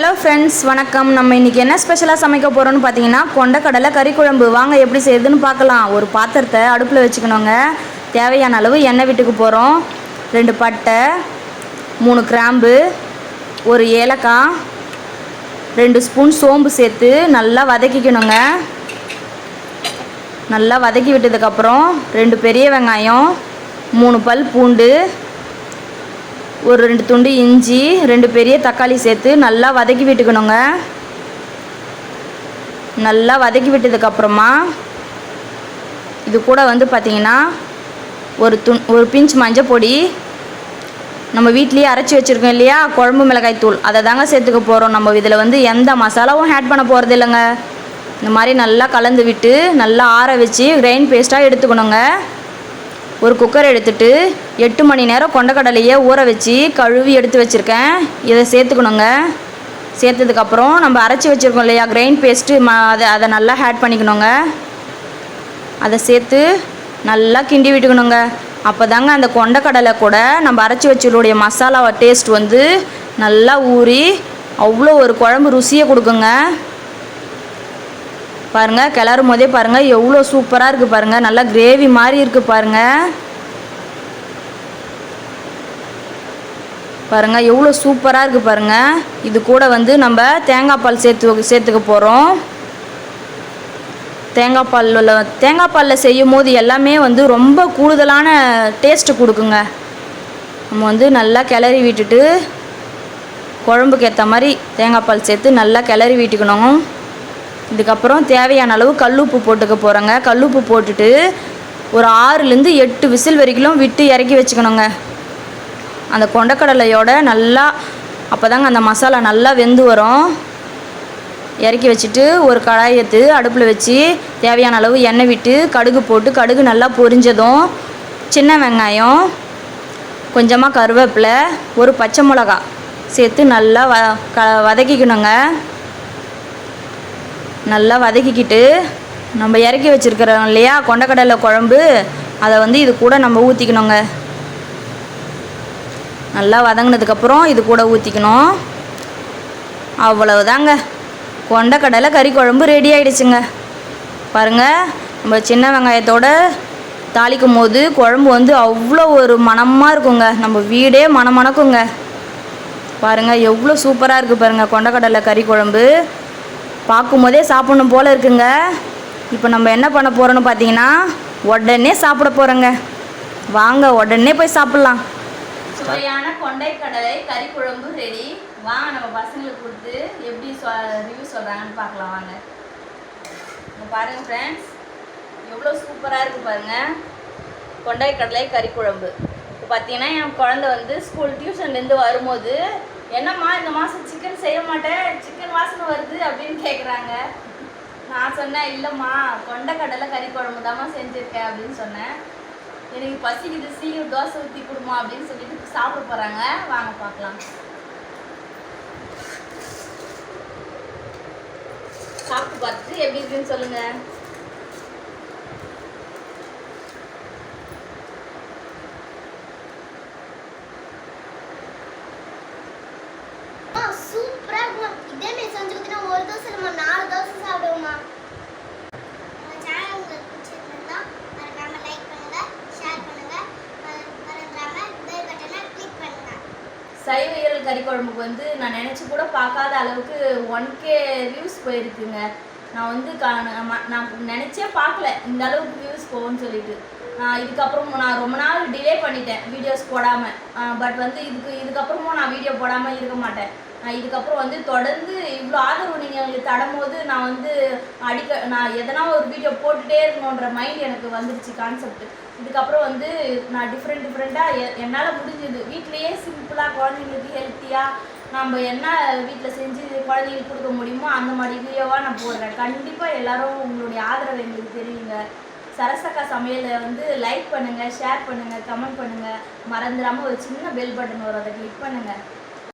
Hello friends வணக்கம். நம்ம இன்றைக்கி என்ன ஸ்பெஷலாக சமைக்க போகிறோம்னு பார்த்தீங்கன்னா கொண்டக்கடலை கறி குழம்பு. வாங்க எப்படி செய்யுதுன்னு பார்க்கலாம் ஒரு பாத்திரத்தை அடுப்பில் வச்சுக்கணுங்க. தேவையான அளவு எண்ணெய் வீட்டுக்கு போகிறோம் ரெண்டு பட்டை மூணு கிராம்பு ஒரு ஏலக்காய் ரெண்டு ஸ்பூன் சோம்பு சேர்த்து நல்லா வதக்கிக்கணுங்க. நல்லா வதக்கி விட்டதுக்கப்புறம் ரெண்டு பெரிய வெங்காயம் மூணு பல் பூண்டு ஒரு ரெண்டு துண்டு இஞ்சி ரெண்டு பெரிய தக்காளி சேர்த்து நல்லா வதக்கி விட்டுக்கணுங்க. நல்லா வதக்கி விட்டதுக்கப்புறமா இது கூட வந்து பார்த்திங்கன்னா ஒரு துண் ஒரு பிஞ்ச் மஞ்சள் பொடி நம்ம வீட்லேயே அரைச்சி வச்சுருக்கோம் இல்லையா? குழம்பு மிளகாய் தூள். அதை தாங்க சேர்த்துக்க போகிறோம் நம்ம. இதில் வந்து எந்த மசாலாவும் ஆட் பண்ண போகிறது இல்லைங்க. இந்த மாதிரி நல்லா கலந்து விட்டு நல்லா ஆற வச்சு கிரைண்ட் பேஸ்ட்டாக எடுத்துக்கணுங்க. ஒரு குக்கர் எடுத்துட்டு எட்டு மணி நேரம் கொண்டக்கடலையை ஊற வச்சு கழுவி எடுத்து வச்சுருக்கேன். இதை சேர்த்துக்கணுங்க. சேர்த்ததுக்கப்புறம் நம்ம அரைச்சி வச்சுருக்கோம் இல்லையா கிரைண்ட் பேஸ்ட்டு ம அதை அதை நல்லா ஆட் பண்ணிக்கணுங்க. அதை சேர்த்து நல்லா கிண்டி விட்டுக்கணுங்க. அப்போ தாங்க அந்த கொண்டக்கடலை கூட நம்ம அரைச்சி வச்சதுடைய மசாலா டேஸ்ட் வந்து நல்லா ஊறி அவ்வளோ ஒரு குழம்பு ருசியை கொடுக்குங்க. பாருங்கள் கிளறும் போதே பாருங்கள் எவ்வளோ சூப்பராக இருக்குது பாருங்கள் நல்லா கிரேவி மாதிரி இருக்குது பாருங்கள் பாருங்கள் எவ்வளோ சூப்பராக இருக்குது பாருங்கள் இது கூட வந்து நம்ம தேங்காய் பால் சேர்த்து சேர்த்துக்க போகிறோம் தேங்காய் பாலில் தேங்காய் பாலில் செய்யும் போது எல்லாமே வந்து ரொம்ப கூடுதலான டேஸ்ட்டு கொடுக்குங்க. நம்ம வந்து நல்லா கிளறி விட்டுட்டு குழம்புக்கு ஏற்ற மாதிரி தேங்காய் பால் சேர்த்து நல்லா கிளறி விட்டுக்கணும். இதுக்கப்புறம் தேவையான அளவு கல்லுப்பு போட்டுக்க போகிறோங்க கல்லுப்பு போட்டுட்டு ஒரு ஆறுலேருந்து எட்டு விசில் வரைக்கும் விட்டு இறக்கி வச்சுக்கணுங்க. அந்த கொண்டக்கடலையோட நல்லா அப்போ தாங்க அந்த மசாலா நல்லா வெந்து வரும். இறக்கி வச்சுட்டு ஒரு கடாய் எடுத்து அடுப்பில் வச்சு தேவையான அளவு எண்ணெய் விட்டு கடுகு போட்டு கடுகு நல்லா பொரிஞ்சதும் சின்ன வெங்காயம் கொஞ்சமாக கருவேப்பிலை ஒரு பச்சை மிளகா சேர்த்து நல்லா வ க வதக்கிக்கணுங்க. நல்லா வதக்கிக்கிட்டு நம்ம இறக்கி வச்சுருக்கிறோம் இல்லையா? கொண்டக்கடலை குழம்பு. அதை வந்து இது கூட நம்ம ஊற்றிக்கணுங்க நல்லா வதங்கினதுக்கப்புறம் இது கூட ஊற்றிக்கணும் அவ்வளவுதாங்க. கொண்டக்கடலை கறி குழம்பு ரெடி ஆகிடுச்சுங்க பாருங்கள் நம்ம சின்ன வெங்காயத்தோட தாளிக்கும் போது குழம்பு வந்து அவ்வளோ ஒரு மணமாக இருக்குங்க. நம்ம வீடே மணமணக்குங்க. பாருங்கள் எவ்வளோ சூப்பராக இருக்குது பாருங்கள் கொண்டக்கடலை கறி குழம்பு. பார்க்கும் போதே சாப்பிடணும் போல் இருக்குங்க. இப்போ நம்ம என்ன பண்ண போகிறோன்னு பார்த்தீங்கன்னா உடனே சாப்பிட போகிறோங்க வாங்க உடனே போய் சாப்பிட்லாம். சுவையான கொண்டை கடலை கறி குழம்பு ரெடி வாங்க நம்ம பசங்களுக்கு கொடுத்து எப்படி சொ ரிவ்யூ சொல்கிறாங்கன்னு பார்க்கலாம் வாங்க. பாருங்கள் பாருங்க ஃப்ரெண்ட்ஸ் எவ்வளோ சூப்பராக இருக்குது பாருங்கள் கொண்டை கடலை கறி குழம்பு. இப்போ பார்த்தீங்கன்னா என் குழந்தை வந்து ஸ்கூல் டியூஷன்லேருந்து வரும்போது என்னம்மா இந்த மாதம் சிக்கன் செய்ய மாட்டேன் சிக்கன் வாசனை வருது அப்படின்னு கேட்குறாங்க நான் சொன்னேன் இல்லைம்மா கொண்டக்கடலை கறி குழம்பு தாம்மா செஞ்சுருக்கேன் அப்படின்னு சொன்னேன். எனக்கு பசிக்குது சீக்கிரம் தோசை ஊற்றி கொடுமா அப்படின்னு சொல்லிட்டு சாப்பிட போகிறாங்க வாங்க பார்க்கலாம். சாப்பிட்டு பார்த்துட்டு எப்படி இருக்குன்னு சொல்லுங்கள் சூப்பராக இதே மாதிரி செஞ்சு கொடுத்தா ஒரு தோசை நம்ம நாலு தோசை சாப்பிடுவோமா சைவ ஈரல் கறி குழம்புக்கு வந்து நான் நினச்சி கூட பார்க்காத அளவுக்கு ஒன் கே வியூஸ் போயிருக்குங்க. நான் வந்து கா நான் நான் நினச்சே பார்க்கல இந்த அளவுக்கு வியூஸ் போகும்னு சொல்லிட்டு. நான் இதுக்கப்புறம் நான் ரொம்ப நாள் டிலே பண்ணிட்டேன் வீடியோஸ் போடாமல் பட் வந்து இதுக்கு இதுக்கப்புறமும் நான் வீடியோ போடாமல் இருக்க மாட்டேன். இதுக்கப்புறம் வந்து தொடர்ந்து இவ்வளோ ஆதரவு நீங்கள் எங்களுக்கு தரும்போது நான் வந்து அடிக்க நான் எதனா ஒரு வீடியோ போட்டுகிட்டே இருக்கணுன்ற மைண்ட் எனக்கு வந்துருச்சு கான்செப்ட் இதுக்கப்புறம் வந்து நான் டிஃப்ரெண்ட் டிஃப்ரெண்ட்டாக என்னால் முடிஞ்சது. வீட்டிலேயே சிம்பிளாக குழந்தைங்களுக்கு ஹெல்த்தியாக நம்ம என்ன வீட்டில் செஞ்சு குழந்தைங்களுக்கு கொடுக்க முடியுமோ அந்த மாதிரி வீடியோவாக நான் போடுறேன். கண்டிப்பாக எல்லாரும் உங்களுடைய ஆதரவு எங்களுக்கு தெரியுங்க சரசக்கா சமையலை வந்து லைக் பண்ணுங்கள் ஷேர் பண்ணுங்கள் கமெண்ட் பண்ணுங்கள் மறந்துடாமல் ஒரு சின்ன பெல் பட்டன் வரும் அதை கிளிக் பண்ணுங்கள்